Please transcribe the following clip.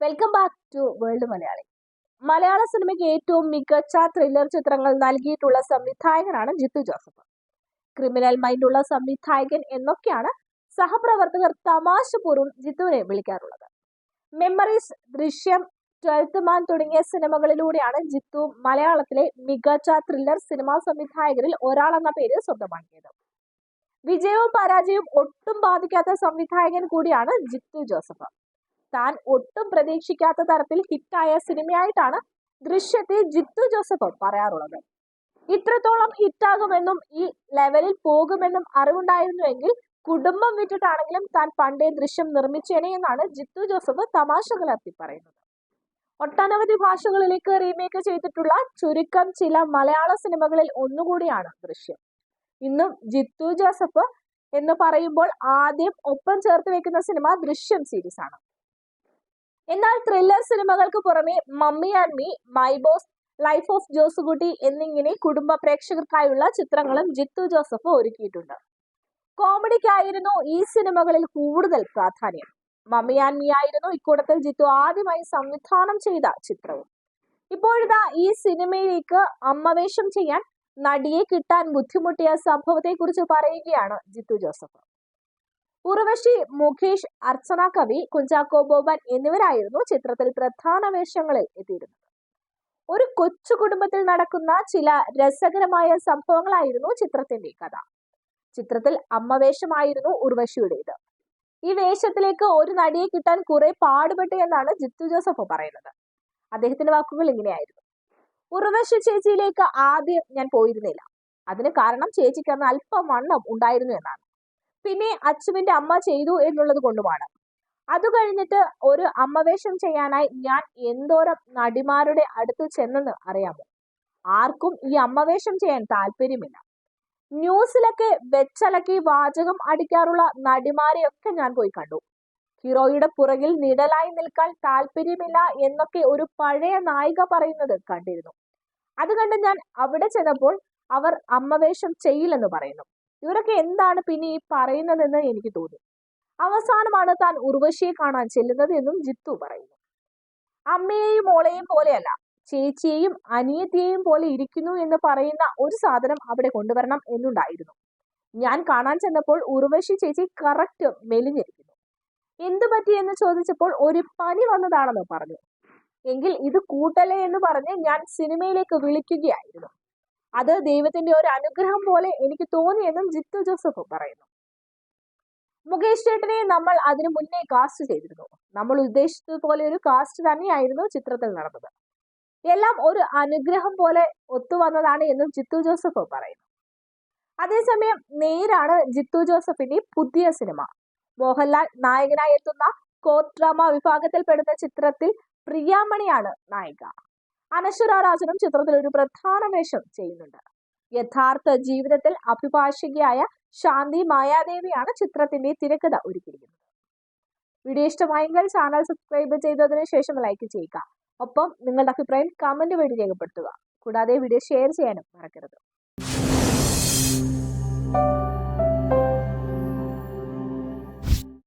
Welcome back to world Malayali Malayala സിനിമയ്ക്ക് ഏറ്റവും മികച്ച ത്രില്ലർ ചിത്രങ്ങൾ നൽകിയിട്ടുള്ള സംവിധായകനാണ് ജിത്തു ജോസഫ്. ക്രിമിനൽ മൈൻഡുള്ള സംവിധായകൻ എന്നൊക്കെയാണ് സഹപ്രവർത്തകർ തമാശപൂർവം ജിത്തുവിനെ വിളിക്കാറുള്ളത്. മെമ്മറീസ് ദൃശ്യം ട്വൽത്ത് മാൻ തുടങ്ങിയ സിനിമകളിലൂടെയാണ് ജിത്തു മലയാളത്തിലെ മികച്ച ത്രില്ലർ സിനിമാ സംവിധായകരിൽ ഒരാളെന്ന പേര് സ്വന്തമാക്കിയത്. വിജയവും പരാജയവും ഒട്ടും ബാധിക്കാത്ത സംവിധായകൻ കൂടിയാണ് ജിത്തു ജോസഫ്. താൻ ഒട്ടും പ്രതീക്ഷിക്കാത്ത തരത്തിൽ ഹിറ്റായ സിനിമയായിട്ടാണ് ദൃശ്യത്തെ ജിത്തു ജോസഫ് പറയാറുള്ളത്. ഇത്രത്തോളം ഹിറ്റാകുമെന്നും ഈ ലെവലിൽ പോകുമെന്നും അറിവുണ്ടായിരുന്നുവെങ്കിൽ കുടുംബം വിറ്റിട്ടാണെങ്കിലും താൻ പണ്ടേ ദൃശ്യം നിർമ്മിച്ചേനെ എന്നാണ് ജിത്തു ജോസഫ് തമാശ കലർത്തി പറയുന്നത്. ഒട്ടനവധി ഭാഷകളിലേക്ക് റീമേക്ക് ചെയ്തിട്ടുള്ള ചുരുക്കം ചില മലയാള സിനിമകളിൽ ഒന്നുകൂടിയാണ് ദൃശ്യം. ഇന്നും ജിത്തു ജോസഫ് എന്ന് പറയുമ്പോൾ ആദ്യം ഒപ്പം ചേർത്ത് വെക്കുന്ന സിനിമ ദൃശ്യം സീരീസ് ആണ് എന്നാൽ ത്രില്ലർ സിനിമകൾക്ക് പുറമെ mummy and me my boss life of Josekutty എന്നിങ്ങനെ കുടുംബ പ്രേക്ഷകർക്കായുള്ള ചിത്രങ്ങളും ജിത്തു ജോസഫ് ഒരുക്കിയിട്ടുണ്ട്. കോമഡിക്കായിരുന്നു ഈ സിനിമകളിൽ കൂടുതൽ പ്രാധാന്യം. മമ്മി ആൻഡ് മീ ആയിരുന്നു ഇക്കൂട്ടത്തിൽ ജിത്തു ആദ്യമായി സംവിധാനം ചെയ്ത ചിത്രവും. ഇപ്പോഴിതാ ഈ സിനിമയിലേക്ക് അമ്മവേഷം ചെയ്യാൻ നടിയെ കിട്ടാൻ ബുദ്ധിമുട്ടിയ സംഭവത്തെക്കുറിച്ച് പറയുകയാണ് ജിത്തു ജോസഫ്. ഉർവശി മുഖേഷ് അർച്ചന കവി കുഞ്ചാക്കോ ബോബൻ എന്നിവരായിരുന്നു ചിത്രത്തിൽ പ്രധാന വേഷങ്ങളിൽ എത്തിയിരുന്നത്. ഒരു കൊച്ചു കുടുംബത്തിൽ നടക്കുന്ന ചില രസകരമായ സംഭവങ്ങളായിരുന്നു ചിത്രത്തിന്റെ കഥ. ചിത്രത്തിൽ അമ്മ വേഷമായിരുന്നു ഉർവശിയുടേത്. ഈ വേഷത്തിലേക്ക് ഒരു നടിയെ കിട്ടാൻ കുറെ പാടുപെട്ടു എന്നാണ് ജിത്തു ജോസഫ് പറയുന്നത്. അദ്ദേഹത്തിന്റെ വാക്കുകൾ ഇങ്ങനെയായിരുന്നു. ഉർവശി ചേച്ചിയിലേക്ക് ആദ്യം ഞാൻ പോയിരുന്നില്ല. അതിന് കാരണം ചേച്ചിക്ക് അന്ന് അല്പം വണ്ണം ഉണ്ടായിരുന്നു എന്നാണ്. പിന്നെ അച്ചുവിന്റെ അമ്മ ചെയ്തു എന്നുള്ളത് കൊണ്ടുമാണ്. അത് കഴിഞ്ഞിട്ട് ഒരു അമ്മവേഷം ചെയ്യാനായി ഞാൻ എന്തോരം നടിമാരുടെ അടുത്ത് ചെന്നെന്ന് അറിയാമോ? ആർക്കും ഈ അമ്മവേഷം ചെയ്യാൻ താല്പര്യമില്ല. ന്യൂസിലൊക്കെ വെച്ചലക്കി വാചകം അടിക്കാറുള്ള നടിമാരെയൊക്കെ ഞാൻ പോയി കണ്ടു. ഹീറോയുടെ പുറകിൽ നിടലായി നിൽക്കാൻ താല്പര്യമില്ല എന്നൊക്കെ ഒരു പഴയ നായിക പറയുന്നത് കണ്ടിരുന്നു. അത് കണ്ട് ഞാൻ അവിടെ ചെന്നപ്പോൾ അവർ അമ്മവേഷം ചെയ്യില്ലെന്ന് പറയുന്നു. ഇവരൊക്കെ എന്താണ് പിന്നെ ഈ പറയുന്നതെന്ന് എനിക്ക് തോന്നി അവസാനമാണ് താൻ ഉർവശിയെ കാണാൻ ചെല്ലുന്നത് എന്നും ജിത്തു പറയുന്നു. അമ്മയെയും മോളെയും പോലെയല്ല ചേച്ചിയെയും അനിയത്തിയെയും പോലെ ഇരിക്കുന്നു എന്ന് പറയുന്ന ഒരു സാധനം അവിടെ കൊണ്ടുവരണം എന്നുണ്ടായിരുന്നു. ഞാൻ കാണാൻ ചെന്നപ്പോൾ ഉർവശി ചേച്ചി കറക്റ്റ് മെലിഞ്ഞിരിക്കുന്നു. എന്തു പറ്റി? എന്ന് ചോദിച്ചപ്പോൾ ഒരു പനി വന്നതാണെന്ന് പറഞ്ഞു. എങ്കിൽ ഇത് കൂട്ടലേ എന്ന് പറഞ്ഞ് ഞാൻ സിനിമയിലേക്ക് വിളിക്കുകയായിരുന്നു. അത് ദൈവത്തിന്റെ ഒരു അനുഗ്രഹം പോലെ എനിക്ക് തോന്നിയെന്നും ജിത്തു ജോസഫ് പറയുന്നു. മുകേഷ് ചേട്ടനെ നമ്മൾ അതിനു മുന്നേ കാസ്റ്റ് ചെയ്തിരുന്നു. നമ്മൾ ഉദ്ദേശിച്ചതുപോലെ ഒരു കാസ്റ്റ് തന്നെയായിരുന്നു ചിത്രത്തിൽ നടന്നത്. എല്ലാം ഒരു അനുഗ്രഹം പോലെ ഒത്തുവന്നതാണ് എന്നും ജിത്തു ജോസഫ് പറയുന്നു. അതേസമയം നേരാണ് ജിത്തു ജോസഫിന്റെ പുതിയ സിനിമ. മോഹൻലാൽ നായകനായി എത്തുന്ന കോർട്ട് ഡ്രാമ വിഭാഗത്തിൽപ്പെടുന്ന ചിത്രത്തിൽ പ്രിയാമണിയാണ് നായിക. അനശ്വര ചിത്രത്തിൽ ഒരു പ്രധാന വേഷം ചെയ്യുന്നുണ്ട്. യഥാർത്ഥ ജീവിതത്തിൽ അഭിഭാഷികയായ ശാന്തി മായാദേവിയാണ് ചിത്രത്തിന്റെ തിരക്കഥ ഒരുക്കിയിരിക്കുന്നത്. വീഡിയോ ഇഷ്ടമായെങ്കിൽ ചാനൽ സബ്സ്ക്രൈബ് ചെയ്തതിനു ശേഷം ലൈക്ക് ചെയ്യുക. ഒപ്പം നിങ്ങളുടെ അഭിപ്രായം കമന്റ് വഴി രേഖപ്പെടുത്തുക. കൂടാതെ വീഡിയോ ഷെയർ ചെയ്യാനും മറക്കരുത്.